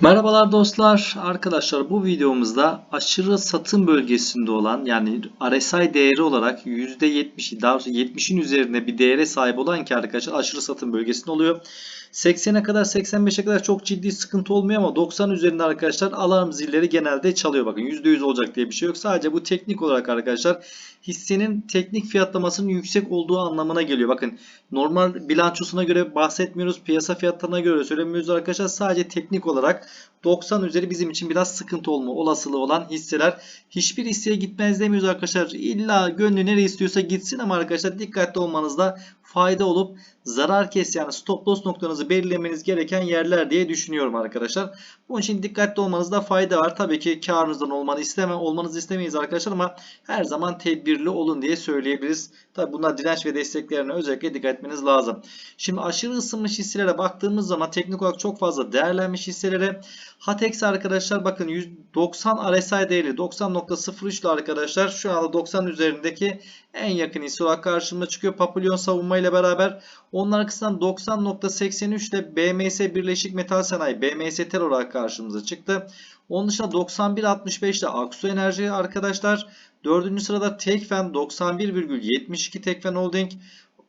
Merhabalar dostlar. Arkadaşlar bu videomuzda aşırı satım bölgesinde olan yani RSI değeri olarak %70'i daha doğrusu 70'in üzerinde bir değere sahip olan ki arkadaşlar aşırı satım bölgesinde oluyor. 80'e kadar 85'e kadar çok ciddi sıkıntı olmuyor ama 90 üzerinde arkadaşlar alarm zilleri genelde çalıyor. Bakın %100 olacak diye bir şey yok. Sadece bu teknik olarak arkadaşlar hissenin teknik fiyatlamasının yüksek olduğu anlamına geliyor. Bakın normal bilançosuna göre bahsetmiyoruz. Piyasa fiyatlarına göre söylemiyoruz arkadaşlar. Sadece teknik olarak 90 üzeri bizim için biraz sıkıntı olma olasılığı olan hisseler. Hiçbir hisseye gitmez demiyoruz arkadaşlar. İlla gönlü nereye istiyorsa gitsin ama arkadaşlar dikkatli olmanızda fayda olup zarar kes yani stop loss noktanızı belirlemeniz gereken yerler diye düşünüyorum arkadaşlar. Bunun için dikkatli olmanızda fayda var. Tabii ki karınızdan olmanı isteme, olmanızı istemeyiz arkadaşlar ama her zaman tedbirli olun diye söyleyebiliriz. Tabii bunlar direnç ve desteklerine özellikle dikkat etmeniz lazım. Şimdi aşırı ısınmış hisselere baktığımız zaman teknik olarak çok fazla değerlenmiş hisselere Hatex arkadaşlar bakın 190 RSI değeri 90.03 ile arkadaşlar şu anda 90 üzerindeki en yakın hisse olarak karşıma çıkıyor. Papillon savunma ile beraber onun arkasından 90.83 ile BMS Birleşik Metal Sanayi BMST olarak karşımıza çıktı. Onun dışında 91.65 ile Aksu Enerji arkadaşlar. Dördüncü sırada Tekfen 91,72 Tekfen Holding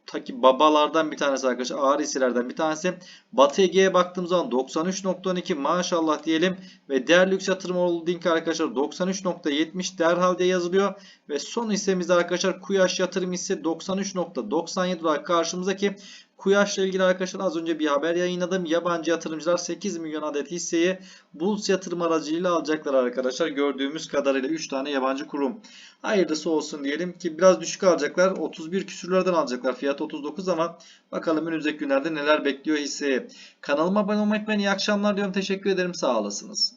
ta ki babalardan bir tanesi arkadaşlar. Ağır hisselerden bir tanesi. Batı Ege'ye baktığımız zaman 93.12 maşallah diyelim. Ve Değer Lüks Yatırım Holding arkadaşlar 93.70 derhal diye yazılıyor. Ve son hissemizde arkadaşlar Kuyaş Yatırım hisse 93.97 olarak karşımızdaki Kuyaş'la ilgili arkadaşlar az önce bir haber yayınladım. Yabancı yatırımcılar 8 milyon adet hisseyi Bulls yatırım aracılığıyla alacaklar arkadaşlar. Gördüğümüz kadarıyla 3 tane yabancı kurum. Hayırlısı olsun diyelim ki biraz düşük alacaklar. 31 küsürlerden alacaklar. Fiyat 39 ama bakalım önümüzdeki günlerde neler bekliyor hisseye. Kanalıma abone olmayı unutmayın. İyi akşamlar diyorum. Teşekkür ederim. Sağ olasınız.